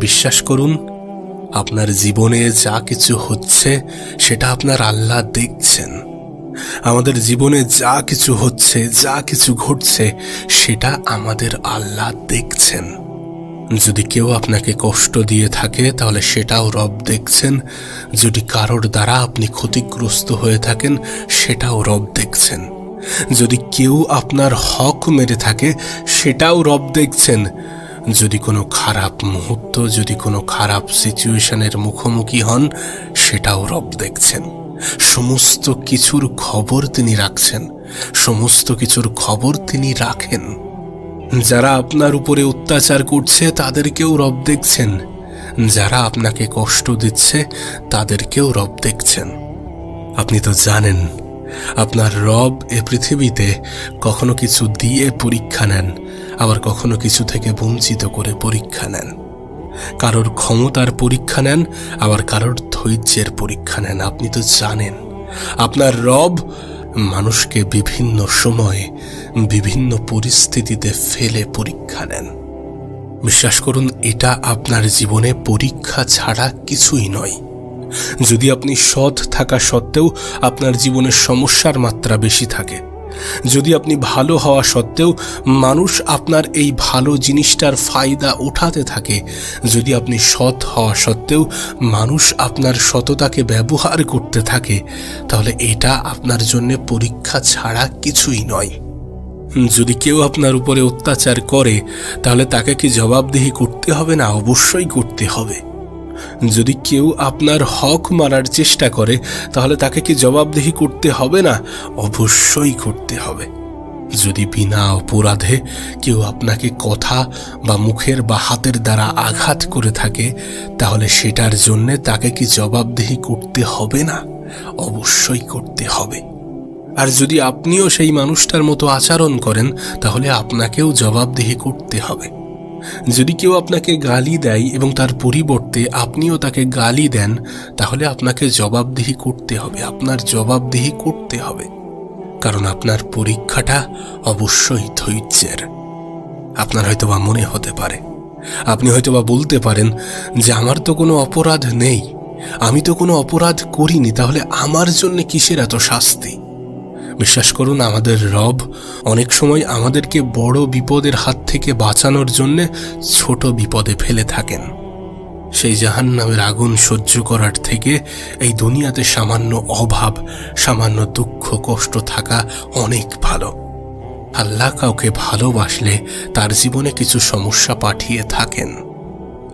বিশ্বাস করুন, আপনার জীবনে যা কিছু হচ্ছে, সেটা আপনার আল্লাহ দেখছেন। আমাদের জীবনে যা কিছু হচ্ছে, যা কিছু ঘটছে, সেটা আমাদের আল্লাহ দেখছেন। যদি কেউ আপনাকে কষ্ট দিয়ে থাকে, তাহলে সেটাও রব দেখছেন। যদি কারোর দ্বারা আপনি ক্ষতিগ্রস্ত হয়ে থাকেন, সেটাও রব দেখছেন। যদি কেউ আপনার হক মেরে থাকে, সেটাও রব দেখছেন। যদি কোনো খারাপ মুহূর্ত, যদি কোনো খারাপ সিচুয়েশনের মুখোমুখি হন, সেটাও রব দেখছেন। সমস্ত কিছুর খবর তিনি রাখছেন। সমস্ত কিছুর খবর তিনি রাখেন। যারা আপনার উপরে অত্যাচার করছে, তাদেরকেও রব দেখছেন। যারা আপনাকে কষ্ট দিচ্ছে, তাদেরকেও রব দেখছেন। আপনি তো জানেন আপনার রব এ পৃথিবীতে কখনো কিছু দিয়ে পরীক্ষা নেন, আবার কখনো কিছু থেকে বঞ্চিত করে পরীক্ষা নেন। কারোর ক্ষমতার পরীক্ষা নেন, আবার কারোর ধৈর্যের পরীক্ষা নেন। আপনি তো জানেন, আপনার রব মানুষকে বিভিন্ন সময়ে বিভিন্ন পরিস্থিতিতে ফেলে পরীক্ষা নেন। বিশ্বাস করুন, এটা আপনার জীবনে পরীক্ষা ছাড়া কিছুই নয়। যদি আপনি সৎ থাকা সত্ত্বেও আপনার জীবনের সমস্যার মাত্রা বেশি থাকে। যদি আপনি ভালো হওয়া সত্ত্বেও মানুষ আপনার এই ভালো জিনিসটার ফায়দা উঠাতে থাকে। যদি আপনি সৎ হওয়া সত্ত্বেও মানুষ আপনার সততাকে ব্যবহার করতে থাকে, তাহলে এটা আপনার জন্য পরীক্ষা ছাড়া কিছুই নয়। যদি কেউ আপনার উপরে অত্যাচার করে, তাহলে তাকে কি জবাবদিহি করতে হবে না? অবশ্যই করতে হবে। যদি কেউ আপনার হক মারার চেষ্টা করে, তাহলে তাকে কি জবাবদিহি করতে হবে না? অবশ্যই করতে হবে। যদি বিনা অপরাধে কেউ আপনাকে কথা বা মুখের বা হাতের দ্বারা আঘাত করে থাকে, তাহলে সেটার জন্য তাকে কি জবাবদিহি করতে হবে না? অবশ্যই করতে হবে। আর যদি আপনিও সেই মানুষটার মতো আচরণ করেন, তাহলে আপনাকেও জবাবদিহি করতে হবে। যদি কেউ আপনাকে গালি দেয় এবং তার পরিবর্তে আপনিও তাকে গালি দেন, তাহলে আপনাকে জবাবদিহি করতে হবে, আপনার জবাবদিহি করতে হবে। কারণ আপনার পরীক্ষাটা অবশ্যই ধৈর্যের। আপনার হয়তোবা মনে হতে পারে। আপনি হয়তোবা বলতে পারেন যে, আমার তো কোনো অপরাধ নেই। আমি তো কোনো অপরাধ করিনি। তাহলে আমার জন্য কিসের এত শাস্তি? বিশ্বাস করুন, আমাদের রব অনেক সময় আমাদেরকে বড় বিপদের হাত থেকে বাঁচানোর জন্য ছোট বিপদে ফেলে থাকেন। সেই জাহান্নামের আগুন সহ্য করার থেকে এই দুনিয়াতে সামান্য অভাব, সামান্য দুঃখ, কষ্ট থাকা অনেক ভালো। আল্লাহ কাউকে ভালোবাসলে তার জীবনে কিছু সমস্যা পাঠিয়ে থাকেন।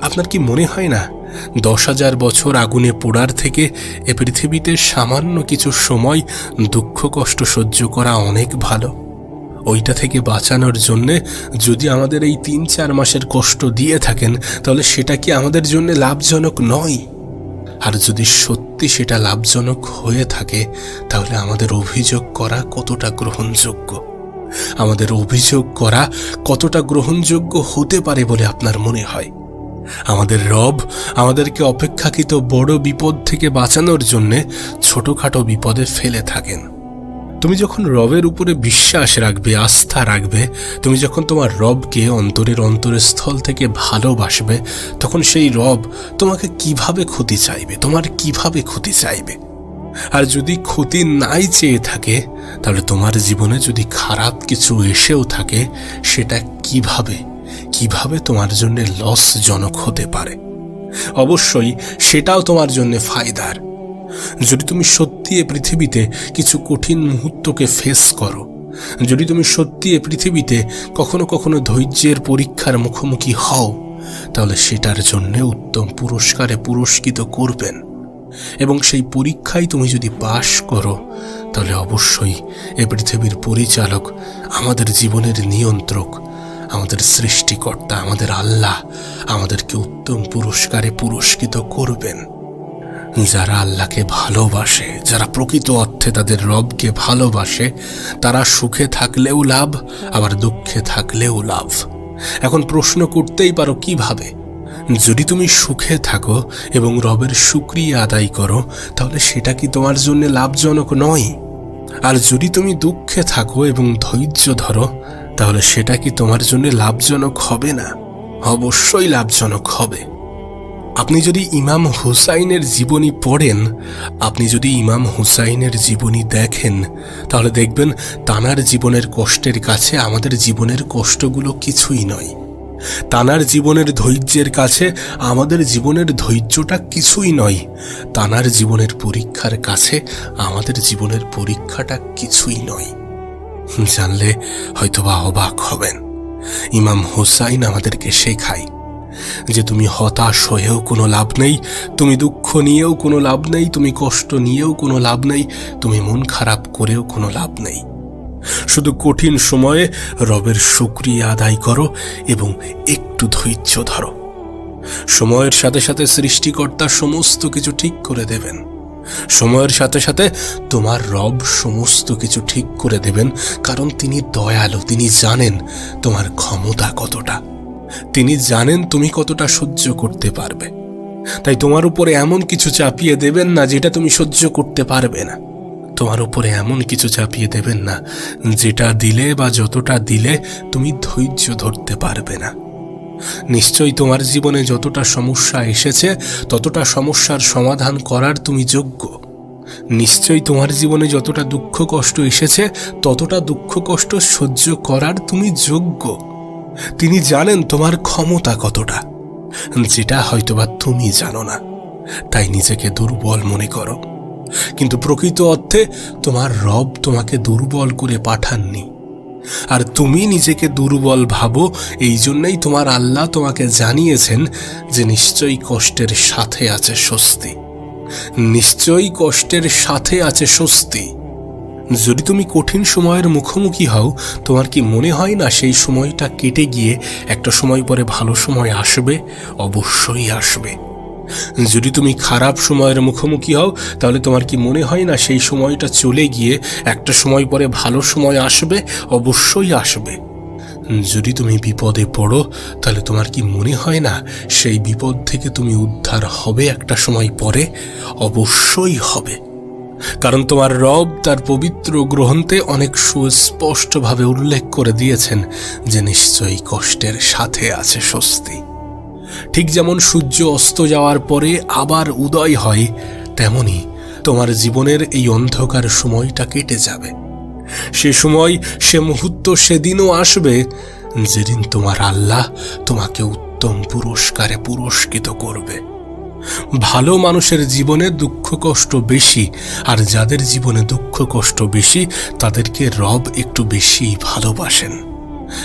আপনার কি মনে হয় না দশ হাজার বছর আগুনে পোড়ার থেকে এ পৃথিবীতে সামান্য কিছু সময় দুঃখ কষ্ট সহ্য করা অনেক ভালো। ওইটা থেকে বাঁচানোর জন্যে যদি আমাদের এই তিন চার মাসের কষ্ট দিয়ে থাকেন, তাহলে সেটা কি আমাদের জন্য লাভজনক নয়? আর যদি সত্যি সেটা লাভজনক হয়ে থাকে, তাহলে আমাদের অভিযোগ করা কতটা গ্রহণযোগ্য? আমাদের অভিযোগ করা কতটা গ্রহণযোগ্য হতে পারে বলে আপনার মনে হয়? আমাদের রব আমাদেরকে অপেক্ষাকৃত বড় বিপদ থেকে বাঁচানোর জন্যে ছোটখাটো বিপদে ফেলে থাকেন। তুমি যখন রবের উপরে বিশ্বাস রাখবে, আস্থা রাখবে, তুমি যখন তোমার রবকে অন্তরের অন্তরের স্থল থেকে ভালোবাসবে, তখন সেই রব তোমাকে কীভাবে ক্ষতি চাইবে, তোমার কীভাবে ক্ষতি চাইবে? আর যদি ক্ষতি নাই চেয়ে থাকে, তাহলে তোমার জীবনে যদি খারাপ কিছু এসেও থাকে, সেটা কীভাবে কীভাবে তোমার জন্য লসজনক হতে পারে? অবশ্যই সেটাও তোমার জন্য ফায়দার। যদি তুমি সত্যি এ পৃথিবীতে কিছু কঠিন মুহূর্তকে ফেস করো, যদি তুমি সত্যি এ পৃথিবীতে কখনো কখনো ধৈর্যের পরীক্ষার মুখোমুখি হও, তাহলে সেটার জন্য উত্তম পুরস্কারে পুরস্কৃত করবেন। এবং সেই পরীক্ষায় তুমি যদি পাশ করো, তাহলে অবশ্যই এ পৃথিবীর পরিচালক আমাদের জীবনের নিয়ন্ত্রক আমাদের সৃষ্টিকর্তা, আমাদের আল্লাহ আমাদেরকে উত্তম পুরস্কারে পুরস্কৃত করবেন। যারা আল্লাহকে ভালোবাসে, যারা প্রকৃত অর্থে তাদের রবকে ভালোবাসে, তারা সুখে থাকলেও লাভ, আবার দুঃখে থাকলেও লাভ। এখন প্রশ্ন করতেই পারো কীভাবে? যদি তুমি সুখে থাকো এবং রবের সুক্রিয়া আদায় করো, তাহলে সেটা কি তোমার জন্য লাভজনক নয়? আর যদি তুমি দুঃখে থাকো এবং ধৈর্য ধরো তাহলে সেটা কি তোমার জন্য লাভজনক হবে না? অবশ্যই লাভজনক হবে। আপনি যদি ইমাম হুসাইনের জীবনী পড়েন, আপনি যদি ইমাম হুসাইনের জীবনী দেখেন, তাহলে দেখবেন তানার জীবনের কষ্টের কাছে আমাদের জীবনের কষ্টগুলো কিছুই নয়। তানার জীবনের ধৈর্যের কাছে আমাদের জীবনের ধৈর্যটা কিছুই নয়। তানার জীবনের পরীক্ষার কাছে আমাদের জীবনের পরীক্ষাটা কিছুই নয়। জানলে হয়তোবা অবাক হবেন। ইমাম হুসাইন আমাদেরকে শেখায় যে তুমি হতাশ হয়েও কোনো লাভ নেই, তুমি দুঃখ নিয়েও কোনো লাভ নেই, তুমি কষ্ট নিয়েও কোনো লাভ নেই, তুমি মন খারাপ করেও কোনো লাভ নেই। শুধু কঠিন সময়ে রবের শুক্রিয়া আদায় করো এবং একটু ধৈর্য ধরো। সময়ের সাথে সাথে সৃষ্টিকর্তা সমস্ত কিছু ঠিক করে দেবেন। সময়ের সাথে সাথে তোমার রব সমস্ত কিছু ঠিক করে দেবেন, কারণ তিনি দয়ালু, তিনি জানেন তোমার ক্ষমতা কতটা। তিনি জানেন তুমি কতটা সহ্য করতে পারবে। তাই তোমার উপরে এমন কিছু চাপিয়ে দেবেন না যেটা তুমি সহ্য করতে পারবে না। তোমার উপরে এমন কিছু চাপিয়ে দেবেন না যেটা দিলে বা যতটা দিলে তুমি ধৈর্য ধরতে পারবে না। নিশ্চয়ই তোমার জীবনে যতটা সমস্যা এসেছে, ততটা সমস্যার সমাধান করার তুমি যোগ্য। নিশ্চয়ই তোমার জীবনে যতটা দুঃখ কষ্ট এসেছে, ততটা দুঃখ কষ্ট সহ্য করার তুমি যোগ্য। তিনি জানেন তোমার ক্ষমতা কতটা। যেটা হয়তোবা তুমি জানো না। তাই নিজেকে দুর্বল মনে করো। কিন্তু প্রকৃত অর্থে তোমার রব তোমাকে দুর্বল করে পাঠাননি। আর তুমি নিজেকে দুর্বল ভাবো, এই জন্যই তোমার আল্লাহ তোমাকে জানিয়েছেন যে নিশ্চয়ই কষ্টের সাথে আছে স্বস্তি। নিশ্চয়ই কষ্টের সাথে আছে স্বস্তি। যদি তুমি কঠিন সময়ের মুখোমুখি হও, তোমার কি মনে হয় না সেই সময়টা কেটে গিয়ে একটা সময় পরে ভালো সময় আসবে? অবশ্যই আসবে। যদি তুমি খারাপ সময়ের মুখোমুখি হও, তাহলে তোমার কি মনে হয় না সেই সময়টা চলে গিয়ে একটা সময় পরে ভালো সময় আসবে? অবশ্যই আসবে। যদি তুমি বিপদে পড়ো, তাহলে তোমার কি মনে হয় না সেই বিপদ থেকে তুমি উদ্ধার হবে একটা সময় পরে? অবশ্যই হবে। কারণ তোমার রব তার পবিত্র গ্রন্থে অনেক সুস্পষ্টভাবে উল্লেখ করে দিয়েছেন যে নিশ্চয়ই কষ্টের সাথে আছে স্বস্তি। ঠিক যেমন সূর্য অস্ত যাওয়ার পরে আবার উদয় হয়, তেমনি তোমার জীবনের এই অন্ধকার সময়টা কেটে যাবে। সে সময়, সে মুহূর্ত, সেদিনও আসবে যেদিন তোমার আল্লাহ তোমাকে উত্তম পুরস্কারে পুরস্কৃত করবে। ভালো মানুষের জীবনে দুঃখ কষ্ট বেশি, আর যাদের জীবনে দুঃখ কষ্ট বেশি, তাদেরকে রব একটু বেশি ভালোবাসেন।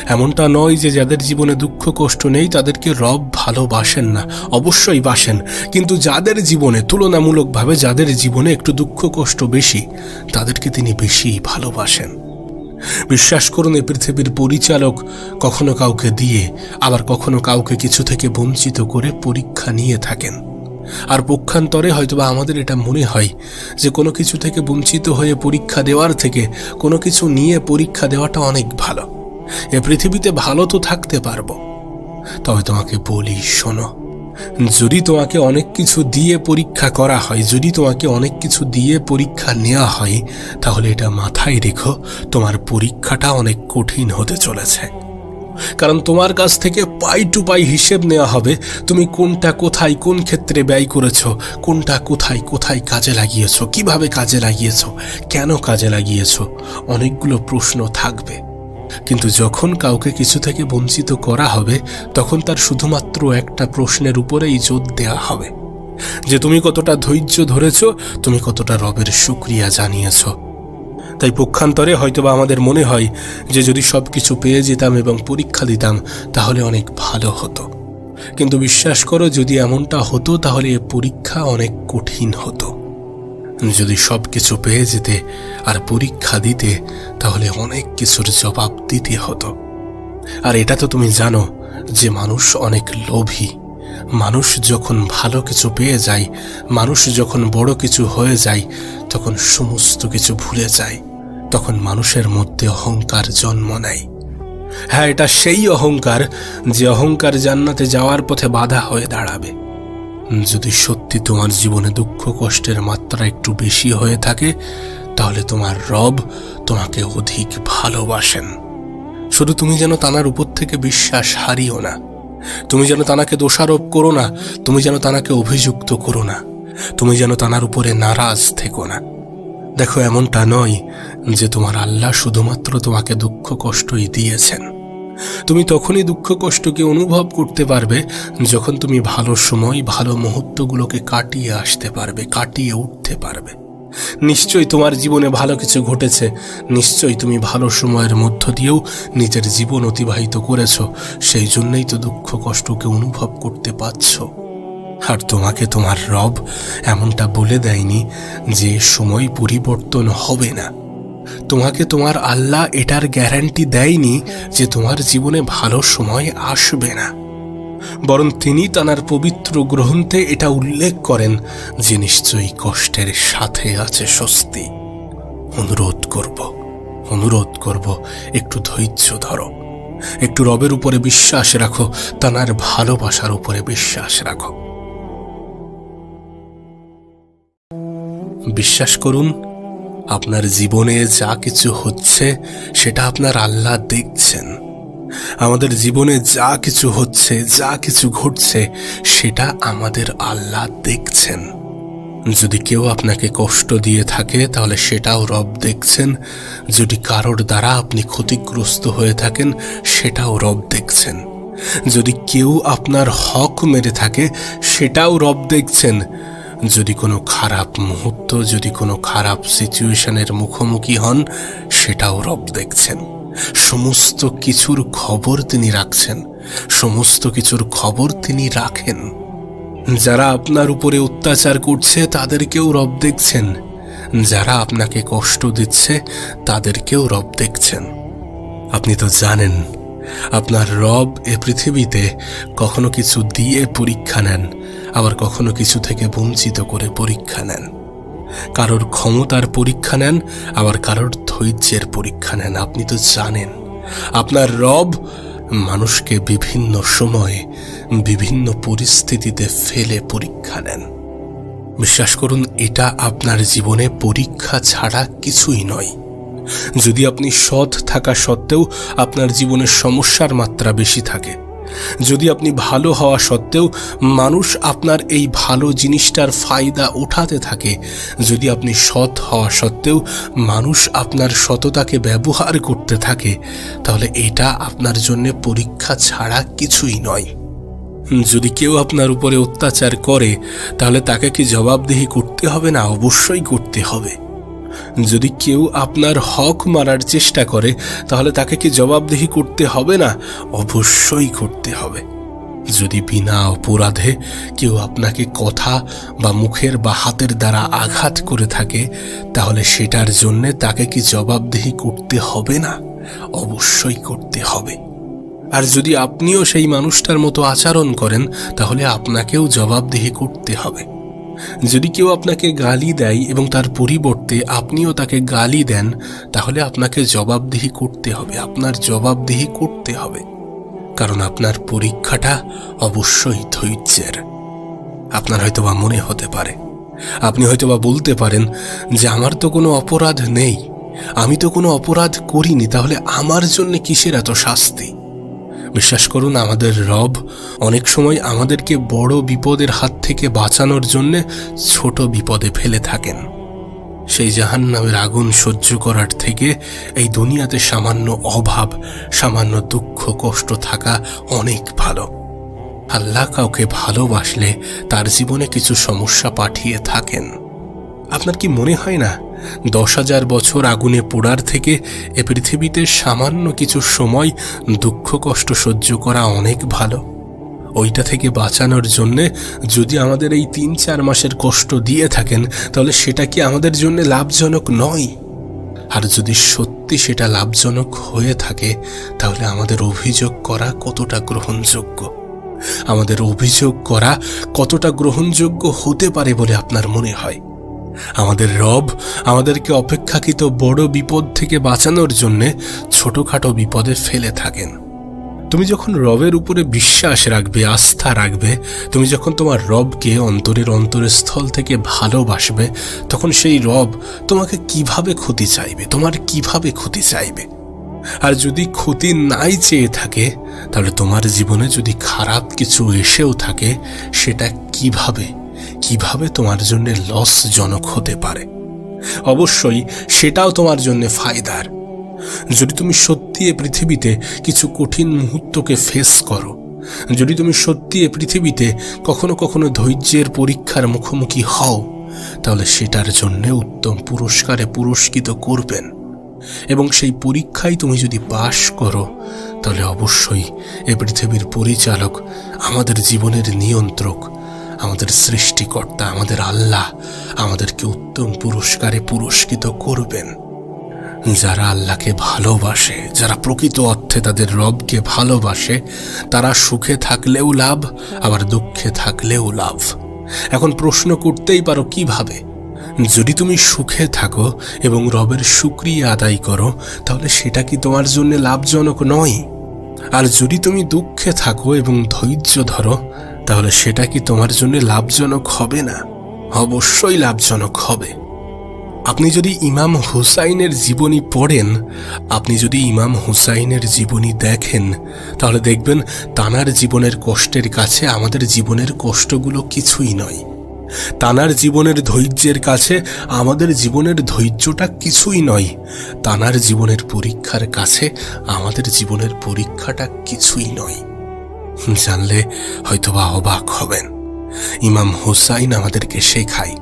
এমনটা নয় যে যাদের জীবনে দুঃখ, কষ্ট নেই, তাদেরকে রব ভালোবাসেন না। অবশ্যই বাসেন। কিন্তু যাদের জীবনে, তুলনামূলকভাবে যাদের জীবনে একটু দুঃখ, কষ্ট বেশি, তাদেরকে তিনি বেশি ভালোবাসেন। বিশ্বাস করুন এই পৃথিবীর পরিচালক কখনো কাউকে দিয়ে, আবার কখনো কাউকে কিছু থেকে বঞ্চিত করে পরীক্ষা নিয়ে থাকেন। আর পক্ষান্তরে হয়তোবা আমাদের এটা মনে হয় যে কোনো কিছু থেকে বঞ্চিত হয়ে পরীক্ষা দেওয়ার থেকে, কোনো কিছু নিয়ে পরীক্ষা দেওয়াটা অনেক ভালো। এ পৃথিবীতে ভালো তো থাকতে পারব। তবে তোমাকে বলি, শোনো, যদি তোমাকে অনেক কিছু দিয়ে পরীক্ষা করা হয়, যদি তোমাকে অনেক কিছু দিয়ে পরীক্ষা নেওয়া হয়, তাহলে এটা মাথায় রেখো, তোমার পরীক্ষাটা অনেক কঠিন হতে চলেছে। কারণ তোমার কাছ থেকে পাই টু পাই হিসেব নেওয়া হবে, তুমি কোনটা কোথায় কোন ক্ষেত্রে ব্যয় করেছ, কোনটা কোথায় কোথায় কাজে লাগিয়েছ, কীভাবে কাজে লাগিয়েছ, কেন কাজে লাগিয়েছ, অনেকগুলো প্রশ্ন থাকবে। কিন্তু যখন কাউকে কিছু থেকে বঞ্চিত করা হবে, তখন তার শুধুমাত্র একটা প্রশ্নের উপরেই জোর দেওয়া হবে। যে তুমি কতটা ধৈর্য ধরেছ, তুমি কতটা রবের সুক্রিয়া জানিয়েছ। তাই পক্ষান্তরে হয়তোবা আমাদের মনে হয় যে যদি সব কিছু পেয়ে যেতাম এবং পরীক্ষা দিতাম, তাহলে অনেক ভালো হতো। কিন্তু বিশ্বাস করো, যদি এমনটা হতো, তাহলে এ পরীক্ষা অনেক কঠিন হতো। যদি সব কিছু পেয়ে যেতে আর পরীক্ষা দিতে, তাহলে অনেক কিছুর জবাব দিতে হতো। আর এটা তো তুমি জানো যে মানুষ অনেক লোভী। মানুষ যখন ভালো কিছু পেয়ে যায়, মানুষ যখন বড় কিছু হয়ে যায়, তখন সমস্ত কিছু ভুলে যায়। তখন মানুষের মধ্যে অহংকার জন্ম নেয়। হ্যাঁ এটা সেই অহংকার যে অহংকার জান্নাতে যাওয়ার পথে বাধা হয়ে দাঁড়াবে। যদি সত্যি তোমার জীবনে দুঃখ কষ্টের মাত্রা একটু বেশি হয়ে থাকে, তাহলে তোমার রব তোমাকে অধিক ভালোবাসেন। শুধু তুমি যেন তানার উপর থেকে বিশ্বাস হারিও না। তুমি যেন তানাকে দোষারোপ করো না, তুমি যেন তানাকে অভিযুক্ত করো না। তুমি যেন তানার উপরে নারাজ থেকো না। দেখো, এমনটা নয় যে তোমার আল্লাহ শুধুমাত্র তোমাকে দুঃখ কষ্টই দিয়েছেন। তুমি তখনই দুঃখ কষ্টকে অনুভব করতে পারবে যখন তুমি ভালো সময়, ভালো মুহূর্তগুলোকে কাটিয়ে আসতে পারবে, কাটিয়ে উঠতে পারবে। নিশ্চয়ই তোমার জীবনে ভালো কিছু ঘটেছে, নিশ্চয়ই তুমি ভালো সময়ের মধ্য দিয়েও নিজের জীবন অতিবাহিত করেছ, সেই জন্যই তো দুঃখ কষ্টকে অনুভব করতে পারছ। আর তোমাকে তোমার রব এমনটা বলে দেয়নি যে সময় পরিবর্তন হবে না। তোমাকে তোমার আল্লাহ এটার গ্যারান্টি দেয়নি যে তোমার জীবনে ভালো সময় আসবে না। বরং তিনি তানার পবিত্র গ্রন্থে এটা উল্লেখ করেন যে নিশ্চয়ই কষ্টের সাথে আছে স্বস্তি। অনুরোধ করব অনুরোধ করব, একটু ধৈর্য ধরো। একটু রবের উপরে বিশ্বাস রাখো, তানার ভালোবাসার উপরে বিশ্বাস রাখো। বিশ্বাস করুন আপনার জীবনে যা কিছু হচ্ছে, সেটা আপনার আল্লাহ দেখছেন। আমাদের জীবনে যা কিছু হচ্ছে, যা কিছু ঘটছে, সেটা আমাদের আল্লাহ দেখছেন। যদি কেউ আপনাকে কষ্ট দিয়ে থাকে, তাহলে সেটাও রব দেখছেন। যদি কারোর দ্বারা আপনি ক্ষতিগ্রস্ত হয়ে থাকেন, সেটাও রব দেখছেন। যদি কেউ আপনার হক মেরে থাকে, সেটাও রব দেখছেন। যদি কোনো খারাপ মুহূর্ত, যদি কোনো খারাপ সিচুয়েশনের মুখোমুখি হন, সেটাও রব দেখছেন। সমস্ত কিছুর খবর তিনি রাখছেন। সমস্ত কিছুর খবর তিনি রাখেন। যারা আপনার উপরে অত্যাচার করছে, তাদেরকেও রব দেখছেন। যারা আপনাকে কষ্ট দিচ্ছে, তাদেরকেও রব দেখছেন। আপনি তো জানেন আপনার রব এ পৃথিবীতে কখনো কিছু দিয়ে পরীক্ষা নেন, আবার কখনো কিছু থেকে বঞ্চিত করে পরীক্ষা নেন। কারোর ক্ষমতার পরীক্ষা নেন, আবার কারোর ধৈর্যের পরীক্ষা নেন। আপনি তো জানেন, আপনার রব মানুষকে বিভিন্ন সময়ে বিভিন্ন পরিস্থিতিতে ফেলে পরীক্ষা নেন। বিশ্বাস করুন, এটা আপনার জীবনে পরীক্ষা ছাড়া কিছুই নয়। যদি আপনি সৎ থাকা সত্ত্বেও আপনার জীবনের সমস্যার মাত্রা বেশি থাকে। যদি আপনি ভালো হওয়া সত্ত্বেও মানুষ আপনার এই ভালো জিনিসটার ফায়দা উঠাতে থাকে, যদি আপনি সৎ হওয়া সত্ত্বেও মানুষ আপনার সততাকে ব্যবহার করতে থাকে, তাহলে এটা আপনার জন্য পরীক্ষা ছাড়া কিছুই নয়। যদি কেউ আপনার উপরে অত্যাচার করে, তাহলে তাকে কি জবাবদিহি করতে হবে না? অবশ্যই করতে হবে। যদি কেউ আপনার হক মারার চেষ্টা করে, তাহলে তাকে কি জবাবদিহি করতে হবে না? অবশ্যই করতে হবে। যদি বিনা অপরাধে কেউ আপনাকে কথা বা মুখের বা হাতের দ্বারা আঘাত করে থাকে, তাহলে সেটার জন্যে তাকে কি জবাবদিহি করতে হবে না? অবশ্যই করতে হবে। আর যদি আপনিও সেই মানুষটার মতো আচরণ করেন, তাহলে আপনাকেও জবাবদিহি করতে হবে। যদি কেউ আপনাকে গালি দেয় এবং তার পরিবর্তে আপনিও তাকে গালি দেন, তাহলে আপনাকে জবাবদিহি করতে হবে, আপনার জবাবদিহি করতে হবে। কারণ আপনার পরীক্ষাটা অবশ্যই ধৈর্যের। আপনার হয়তোবা মনে হতে পারে। আপনি হয়তোবা বলতে পারেন যে, আমার তো কোনো অপরাধ নেই। আমি তো কোনো অপরাধ করিনি, তাহলে আমার জন্য কিসের এত শাস্তি? বিশ্বাস করুন, আমাদের রব অনেক সময় আমাদেরকে বড় বিপদের হাত থেকে বাঁচানোর জন্যে ছোট বিপদে ফেলে থাকেন। সেই জাহান্নামের আগুন সহ্য করার থেকে এই দুনিয়াতে সামান্য অভাব, সামান্য দুঃখ, কষ্ট থাকা অনেক ভালো। আল্লাহ কাউকে ভালোবাসলে তার জীবনে কিছু সমস্যা পাঠিয়ে থাকেন। আপনার কি মনে হয় না দশ হাজার বছর আগুনে পোড়ার থেকে এ পৃথিবীতে সামান্য কিছু সময় দুঃখ কষ্ট সহ্য করা অনেক ভালো। ওইটা থেকে বাঁচানোর জন্যে যদি আমাদের এই তিন চার মাসের কষ্ট দিয়ে থাকেন, তাহলে সেটা কি আমাদের জন্য লাভজনক নয়? আর যদি সত্যি সেটা লাভজনক হয়ে থাকে, তাহলে আমাদের অভিযোগ করা কতটা গ্রহণযোগ্য? আমাদের অভিযোগ করা কতটা গ্রহণযোগ্য হতে পারে বলে আপনার মনে হয়? আমাদের রব আমাদেরকে অপেক্ষাকৃত বড় বিপদ থেকে বাঁচানোর জন্যে ছোটখাটো বিপদে ফেলে থাকেন। তুমি যখন রবের উপরে বিশ্বাস রাখবে, আস্থা রাখবে, তুমি যখন তোমার রবকে অন্তরের অন্তরের স্থল থেকে ভালোবাসবে, তখন সেই রব তোমাকে কীভাবে ক্ষতি চাইবে, তোমার কীভাবে ক্ষতি চাইবে? আর যদি ক্ষতি নাই চেয়ে থাকে, তাহলে তোমার জীবনে যদি খারাপ কিছু এসেও থাকে, সেটা কীভাবে কীভাবে তোমার জন্য লসজনক হতে পারে? অবশ্যই সেটাও তোমার জন্য ফায়দার। যদি তুমি সত্যি এ পৃথিবীতে কিছু কঠিন মুহূর্তকে ফেস করো, যদি তুমি সত্যি এ পৃথিবীতে কখনো কখনো ধৈর্যের পরীক্ষার মুখোমুখি হও, তাহলে সেটার জন্য উত্তম পুরস্কারে পুরস্কৃত করবেন। এবং সেই পরীক্ষায় তুমি যদি পাশ করো, তাহলে অবশ্যই এ পৃথিবীর পরিচালক আমাদের জীবনের নিয়ন্ত্রক আমাদের সৃষ্টিকর্তা, আমাদের আল্লাহ আমাদেরকে উত্তম পুরস্কারে পুরস্কৃত করবেন। যারা আল্লাহকে ভালোবাসে, যারা প্রকৃত অর্থে তাদের রবকে ভালোবাসে, তারা সুখে থাকলেও লাভ, আবার দুঃখে থাকলেও লাভ। এখন প্রশ্ন করতেই পারো কীভাবে? যদি তুমি সুখে থাকো এবং রবের সুক্রিয়া আদায় করো, তাহলে সেটা কি তোমার জন্য লাভজনক নয়? আর যদি তুমি দুঃখে থাকো এবং ধৈর্য ধরো তাহলে সেটা কি তোমার জন্য লাভজনক হবে না? অবশ্যই লাভজনক হবে। আপনি যদি ইমাম হুসাইনের জীবনী পড়েন, আপনি যদি ইমাম হুসাইনের জীবনী দেখেন, তাহলে দেখবেন তানার জীবনের কষ্টের কাছে আমাদের জীবনের কষ্টগুলো কিছুই নয়। তানার জীবনের ধৈর্যের কাছে আমাদের জীবনের ধৈর্যটা কিছুই নয়। তানার জীবনের পরীক্ষার কাছে আমাদের জীবনের পরীক্ষাটা কিছুই নয়। জানলে হয়তোবা অবাক হবেন। ইমাম হুসাইন আমাদেরকে শেখায়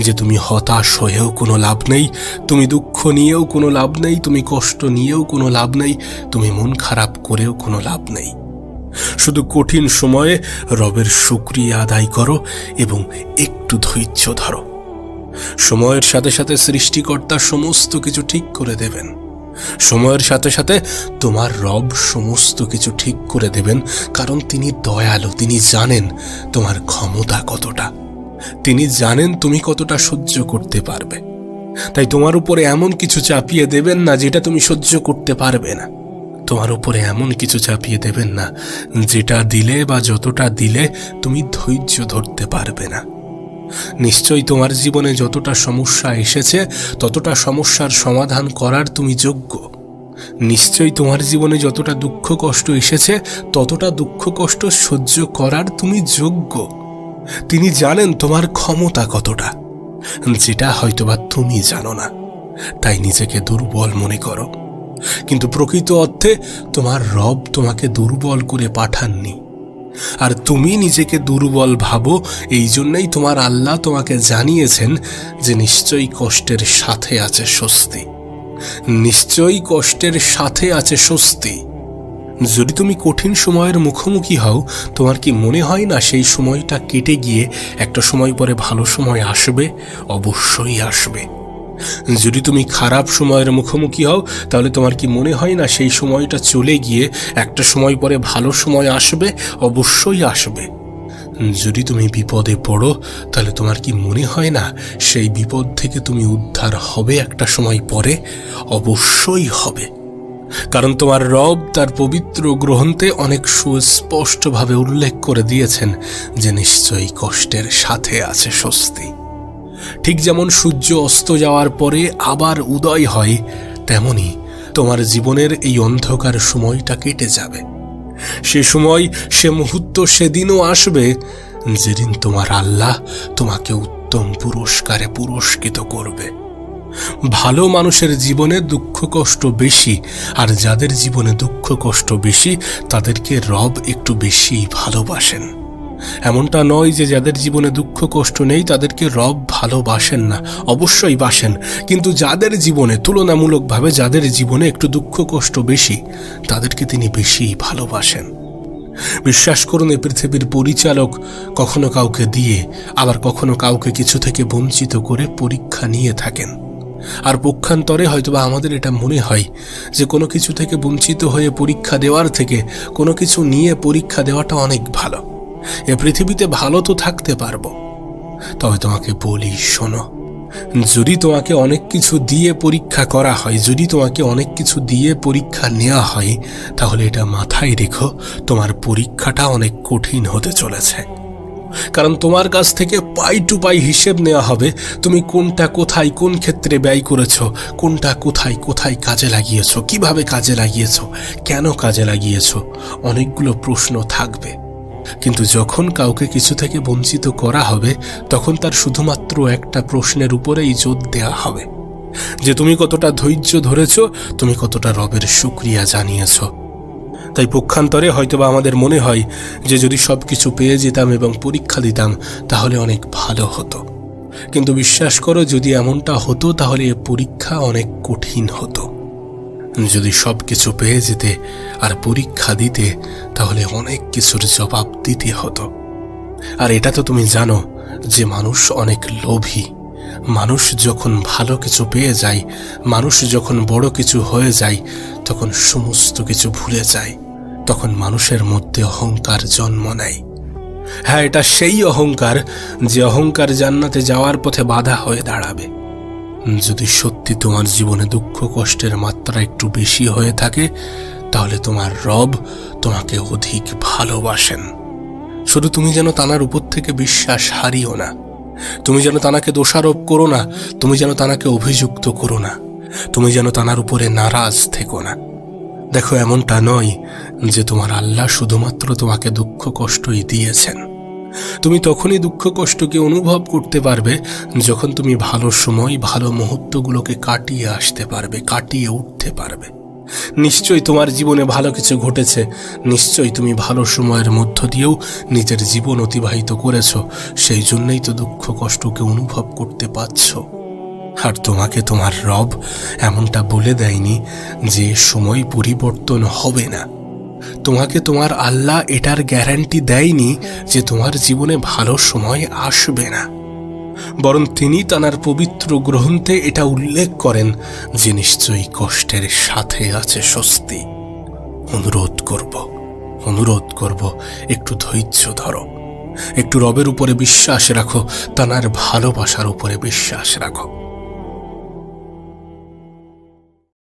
যে তুমি হতাশ হয়েও কোনো লাভ নেই, তুমি দুঃখ নিয়েও কোনো লাভ নেই, তুমি কষ্ট নিয়েও কোনো লাভ নেই, তুমি মন খারাপ করেও কোনো লাভ নেই। শুধু কঠিন সময়ে রবের শুক্রিয়া আদায় করো এবং একটু ধৈর্য ধরো। সময়ের সাথে সাথে সৃষ্টিকর্তা সমস্ত কিছু ঠিক করে দেবেন। সময়ের সাথে সাথে তোমার রব সমস্ত কিছু ঠিক করে দেবেন, কারণ তিনি দয়ালু, তিনি জানেন তোমার ক্ষমতা কতটা। তিনি জানেন তুমি কতটা সহ্য করতে পারবে। তাই তোমার উপরে এমন কিছু চাপিয়ে দেবেন না যেটা তুমি সহ্য করতে পারবে না। তোমার উপরে এমন কিছু চাপিয়ে দেবেন না যেটা দিলে বা যতটা দিলে তুমি ধৈর্য ধরতে পারবে না। নিশ্চয়ই তোমার জীবনে যতটা সমস্যা এসেছে, ততটা সমস্যার সমাধান করার তুমি যোগ্য। নিশ্চয়ই তোমার জীবনে যতটা দুঃখ কষ্ট এসেছে, ততটা দুঃখ কষ্ট সহ্য করার তুমি যোগ্য। তিনি জানেন তোমার ক্ষমতা কতটা। যেটা হয়তোবা তুমি জানো না। তাই নিজেকে দুর্বল মনে করো। কিন্তু প্রকৃত অর্থে তোমার রব তোমাকে দুর্বল করে পাঠাননি। আর তুমি নিজেকে দুর্বল ভাবো, এই জন্যই তোমার আল্লাহ তোমাকে জানিয়েছেন যে নিশ্চয়ই কষ্টের সাথে আছে স্বস্তি। নিশ্চয়ই কষ্টের সাথে আছে স্বস্তি। যদি তুমি কঠিন সময়ের মুখোমুখি হও, তোমার কি মনে হয় না সেই সময়টা কেটে গিয়ে একটা সময় পরে ভালো সময় আসবে? অবশ্যই আসবে। যদি তুমি খারাপ সময়ের মুখোমুখি হও, তাহলে তোমার কি মনে হয় না সেই সময়টা চলে গিয়ে একটা সময় পরে ভালো সময় আসবে? অবশ্যই আসবে। যদি তুমি বিপদে পড়ো, তাহলে তোমার কি মনে হয় না সেই বিপদ থেকে তুমি উদ্ধার হবে একটা সময় পরে? অবশ্যই হবে। কারণ তোমার রব তার পবিত্র গ্রন্থে অনেক সুস্পষ্টভাবে উল্লেখ করে দিয়েছেন যে নিশ্চয়ই কষ্টের সাথে আছে স্বস্তি। ঠিক যেমন সূর্য অস্ত যাওয়ার পরে আবার উদয় হয়, তেমনি তোমার জীবনের এই অন্ধকার সময়টা কেটে যাবে। সে সময়, সে মুহূর্ত সেদিনও আসবে যেদিন তোমার আল্লাহ তোমাকে উত্তম পুরস্কারে পুরস্কৃত করবে। ভালো মানুষের জীবনে দুঃখ কষ্ট বেশি, আর যাদের জীবনে দুঃখ কষ্ট বেশি, তাদেরকে রব একটু বেশি ভালোবাসেন। এমনটা নয় যে যাদের জীবনে দুঃখ, কষ্ট নেই, তাদেরকে রব ভালোবাসেন না। অবশ্যই বাসেন। কিন্তু যাদের জীবনে, তুলনামূলকভাবে যাদের জীবনে একটু দুঃখ, কষ্ট বেশি, তাদেরকে তিনি বেশি ভালোবাসেন। বিশ্বাস করুন এই পৃথিবীর পরিচালক কখনো কাউকে দিয়ে, আবার কখনো কাউকে কিছু থেকে বঞ্চিত করে পরীক্ষা নিয়ে থাকেন। আর পক্ষান্তরে হয়তোবা আমাদের এটা মনে হয় যে কোনো কিছু থেকে বঞ্চিত হয়ে পরীক্ষা দেওয়ার থেকে, কোনো কিছু নিয়ে পরীক্ষা দেওয়াটা অনেক ভালো। এ পৃথিবীতে ভালো তো থাকতে পারব। তবে তোমাকে বলি, শোনো, যদি তোমাকে অনেক কিছু দিয়ে পরীক্ষা করা হয়, যদি তোমাকে অনেক কিছু দিয়ে পরীক্ষা নেওয়া হয়, তাহলে এটা মাথায় রেখো, তোমার পরীক্ষাটা অনেক কঠিন হতে চলেছে। কারণ তোমার কাছ থেকে পাই টু পাই হিসেব নেওয়া হবে, তুমি কোনটা কোথায় কোন ক্ষেত্রে ব্যয় করেছ, কোনটা কোথায় কোথায় কাজে লাগিয়েছো, কীভাবে কাজে লাগিয়েছ, কেন কাজে লাগিয়েছ, অনেকগুলো প্রশ্ন থাকবে। কিন্তু যখন কাউকে কিছু থেকে বঞ্চিত করা হবে, তখন তার শুধুমাত্র একটা প্রশ্নের উপরেই জোর দেওয়া হবে। যে তুমি কতটা ধৈর্য ধরেছ, তুমি কতটা রবের শুক্রিয়া জানিয়েছ। তাই পক্ষান্তরে হয়তোবা আমাদের মনে হয় যে যদি সব কিছু পেয়ে যেতাম এবং পরীক্ষা দিতাম, তাহলে অনেক ভালো হতো। কিন্তু বিশ্বাস করো, যদি এমনটা হতো, তাহলে এ পরীক্ষা অনেক কঠিন হতো। যদি সব কিছু পেয়ে যেতে আর পরীক্ষা দিতে, তাহলে অনেক কিছুর জবাব দিতে হতো। আর এটা তো তুমি জানো যে মানুষ অনেক লোভী। মানুষ যখন ভালো কিছু পেয়ে যায়, মানুষ যখন বড় কিছু হয়ে যায়, তখন সমস্ত কিছু ভুলে যায়। তখন মানুষের মধ্যে অহংকার জন্ম নেয়। হ্যাঁ এটা সেই অহংকার যে অহংকার জান্নাতে যাওয়ার পথে বাধা হয়ে দাঁড়াবে। যদি সত্যি তোমার জীবনে দুঃখ কষ্টের মাত্রা একটু বেশি হয়ে থাকে, তাহলে তোমার রব তোমাকে অধিক ভালোবাসেন। শুধু তুমি যেন তানার উপর থেকে বিশ্বাস হারিও না। তুমি যেন তানাকে দোষারোপ করো না, তুমি যেন তানাকে অভিযুক্ত করো না। তুমি যেন তানার উপরে নারাজ থেকো না। দেখো, এমনটা নয় যে তোমার আল্লাহ শুধুমাত্র তোমাকে দুঃখ কষ্টই দিয়েছেন। তুমি তখনই দুঃখ কষ্টকে অনুভব করতে পারবে যখন তুমি ভালো সময়, ভালো মুহূর্তগুলোকে কাটিয়ে আসতে পারবে, কাটিয়ে উঠতে পারবে। নিশ্চয়ই তোমার জীবনে ভালো কিছু ঘটেছে। নিশ্চয়ই তুমি ভালো সময়ের মধ্য দিয়েও নিজের জীবন অতিবাহিত করেছ। সেই জন্যই তো দুঃখ কষ্টকে অনুভব করতে পারছ। আর তোমাকে তোমার রব এমনটা বলে দেয়নি যে সময় পরিবর্তন হবে না। তোমাকে তোমার আল্লাহ এটার গ্যারান্টি দেয়নি যে তোমার জীবনে ভালো সময় আসবে না। বরং তিনি তানার পবিত্র গ্রন্থে এটা উল্লেখ করেন যে নিশ্চয়ই কষ্টের সাথে আছে স্বস্তি। অনুরোধ করব অনুরোধ করব, একটু ধৈর্য ধরো। একটু রবের উপরে বিশ্বাস রাখো, তানার ভালোবাসার উপরে বিশ্বাস রাখো।